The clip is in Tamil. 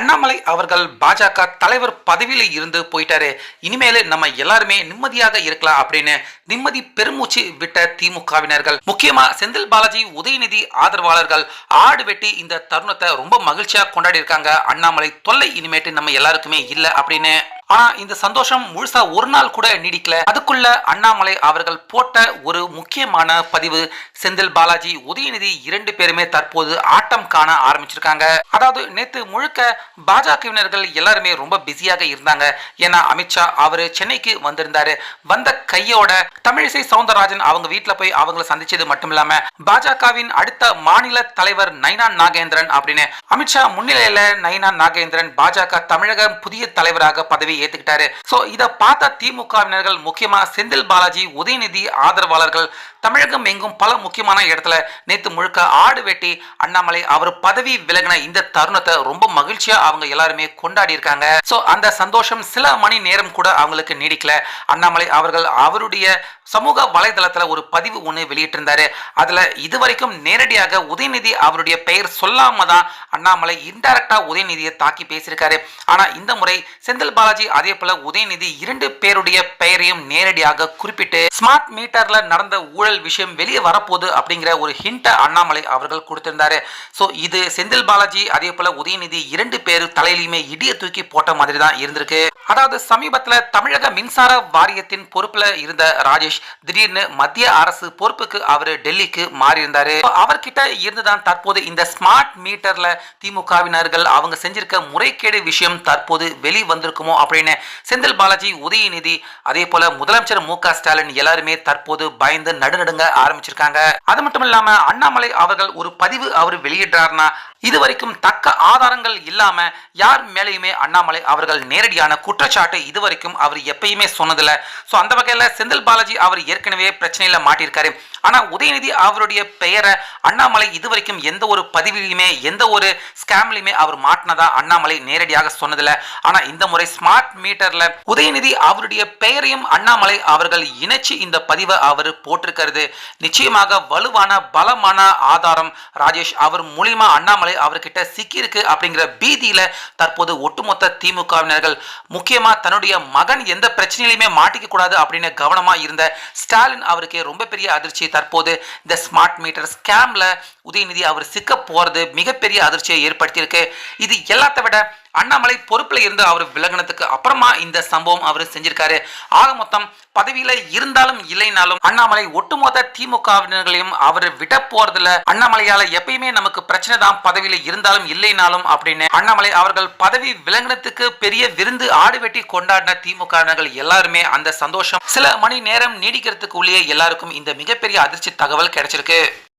அண்ணாமலை அவர்கள் பாஜக தலைவர் பதவியில இருந்து போயிட்டாரு. இனிமேல நம்ம எல்லாருமே நிம்மதியாக இருக்கலாம் அப்படின்னு நிம்மதி பெருமூச்சு விட்ட திமுகவினர்கள். முக்கியமா செந்தில் பாலாஜி உதயநிதி ஆதரவாளர்கள் ஆடு வெட்டி இந்த தருணத்தை ரொம்ப மகிழ்ச்சியா கொண்டாடி இருக்காங்க. அண்ணாமலை தொல்லை இனிமேட்டு நம்ம எல்லாருக்குமே இல்லை அப்படின்னு ஆனா இந்த சந்தோஷம் முழுசா ஒரு நாள் கூட நீடிக்கல. அதுக்குள்ள அண்ணாமலை அவர்கள் போட்ட ஒரு முக்கியமான பதிவு செந்தில் பாலாஜி உதயநிதி இரண்டு பேருமே தற்போது ஆட்டம் காண ஆரம்பிச்சிருக்காங்க. அதாவது நேத்து முழுக்க பாஜகவினர்கள் எல்லாருமே ரொம்ப பிஸியாக இருந்தாங்க. ஏன்னா அமித்ஷா அவரு சென்னைக்கு வந்திருந்தாரு. வந்த கையோட தமிழிசை சவுந்தரராஜன் அவங்க வீட்டுல போய் அவங்கள சந்திச்சது மட்டும் இல்லாம பாஜகவின் அடுத்த மாநில தலைவர் நைனா நாகேந்திரன் அப்படின்னு அமித்ஷா முன்னிலையில நைனா நாகேந்திரன் பாஜக தமிழக புதிய தலைவராக பதவி ஏத்துக்கிட்டாரு. சோ இத பார்த்த திமுகவினர்கள் முக்கியமா செந்தில் பாலாஜி உதயநிதி ஆதரவாளர்கள் தமிழகம் எங்கும் பல முக்கியமான இடத்துல நேத்து முழுக்க ஆடு வெட்டி அண்ணாமலை அவர் பதவி விலகின இந்த தருணத்தை ரொம்ப மகிழ்ச்சியா அவங்க எல்லாருமே கொண்டாடி இருக்காங்க. சோ அந்த சந்தோஷம் சில மணி நேரம் கூட அவங்களுக்கு நீடிக்கல. அண்ணாமலை அவர்கள் அவருடைய சமூக வலைதளத்துல ஒரு பதிவு ஒன்று வெளியிட்டிருந்தாரு. அதுல இதுவரைக்கும் நேரடியாக உதயநிதி அவருடைய பெயர் சொல்லாம தான் அண்ணாமலை இன்டைரக்டா உதயநிதியை தாக்கி பேசியிருக்காரு. ஆனா இந்த முறை செந்தில் பாலாஜி அதே போல உதயநிதி இரண்டு பேருடைய பெயரையும் நேரடியாக குறிப்பிட்டு ஸ்மார்ட் மீட்டர்ல நடந்த ஊழல் விஷயம் வெளியே வரப்போகுது அப்படிங்கிற ஒரு ஹிண்ட அண்ணாமலை அவர்கள் கொடுத்திருந்தாரு. ஸோ இது செந்தில் பாலாஜி அதே போல உதயநிதி இரண்டு பேர் தலையிலுமே இடிய தூக்கி போட்ட மாதிரி தான் இருந்திருக்கு. அதாவது சமீபத்தில் தமிழக மின்சார வாரியத்தின் பொறுப்புல இருந்த ராஜேஷ் திடீர்னு மத்திய அரசு பொறுப்புக்கு அவர் டெல்லிக்கு மாறி இருந்தாரு அவர்கிட்ட இருந்துதான் தற்போது இந்த ஸ்மார்ட் மீட்டர்ல திமுகவினர்கள் அவங்க செஞ்சிருக்க முறைகேடு விஷயம் தற்போது வெளி வந்திருக்குமோ அப்படின்னு செந்தில் பாலாஜி உதயநிதி அதே போல முதலமைச்சர் மு க ஸ்டாலின் எல்லாருமே தற்போது பயந்து நடுநடுங்க ஆரம்பிச்சிருக்காங்க. அது மட்டும் இல்லாம அண்ணாமலை அவர்கள் ஒரு பதிவு அவர் வெளியிடுறாருன்னா இதுவரைக்கும் தக்க ஆதாரங்கள் இல்லாம யார் மேலேயுமே அண்ணாமலை அவர்கள் நேரடியான குற்றச்சாட்டு இதுவரைக்கும் அவர் எப்பயுமே சொன்னதில்ல. ஸோ அந்த வகையில் செந்தில் பாலாஜி அவர் ஏற்கனவே பிரச்சனையில மாட்டியிருக்காரு. ஆனா உதயநிதி அவருடைய பெயரை அண்ணாமலை இதுவரைக்கும் எந்த ஒரு பதிவிலையுமே எந்த ஒரு ஸ்கேம்லையுமே அவர் மாட்டினதா அண்ணாமலை நேரடியாக சொன்னதில்ல. ஆனா இந்த முறை ஸ்மார்ட் மீட்டர்ல உதயநிதி அவருடைய பெயரையும் அண்ணாமலை அவர்கள் இணைச்சு இந்த பதிவை அவர் போட்டிருக்கிறது. நிச்சயமாக வலுவான பலமான ஆதாரம் ராஜேஷ் அவர் மூலியமா அண்ணாமலை அவர்கிட்ட சிக்கியிருக்கு அப்படிங்கிற பீதியில தற்போது ஒட்டுமொத்த திமுகவினர்கள் முக்கியமா தன்னுடைய மகன் எந்த பிரச்சனையிலுமே மாட்டிக்க கூடாது அப்படின்னு கவனமா இருந்த ஸ்டாலின் அவருக்கு ரொம்ப பெரிய அதிர்ச்சி. தற்போது இந்த ஸ்மார்ட் மீட்டர் ஸ்கேம்ல உதயநிதி அவர் சிக்க போறது மிகப்பெரிய அதிர்ச்சியை ஏற்படுத்தியிருக்கு. இது எல்லாத்த விட அண்ணாமலை பொறுப்புல இருந்து அவர் விலகினதுக்கு அப்புறமா இந்த சம்பவம் அவர் செஞ்சிருக்காரு. ஆக மொத்தம் பதவியில இருந்தாலும் இல்லைனாலும் அண்ணாமலை ஒட்டுமொத்த திமுகவினர்களையும் அவர் விட போறதுல அண்ணாமலையால எப்பயுமே நமக்கு பிரச்சனை தான் பதவியில இருந்தாலும் இல்லைனாலும் அப்படின்னு அண்ணாமலை அவர்கள் பதவி விலங்கினத்துக்கு பெரிய விருந்து ஆடு வெட்டி கொண்டாடின திமுகவினர்கள் எல்லாருமே அந்த சந்தோஷம் சில மணி நேரம் நீடிக்கிறதுக்கு உள்ளே எல்லாருக்கும் இந்த மிகப்பெரிய அதிர்ச்சி தகவல் கிடைச்சிருக்கு.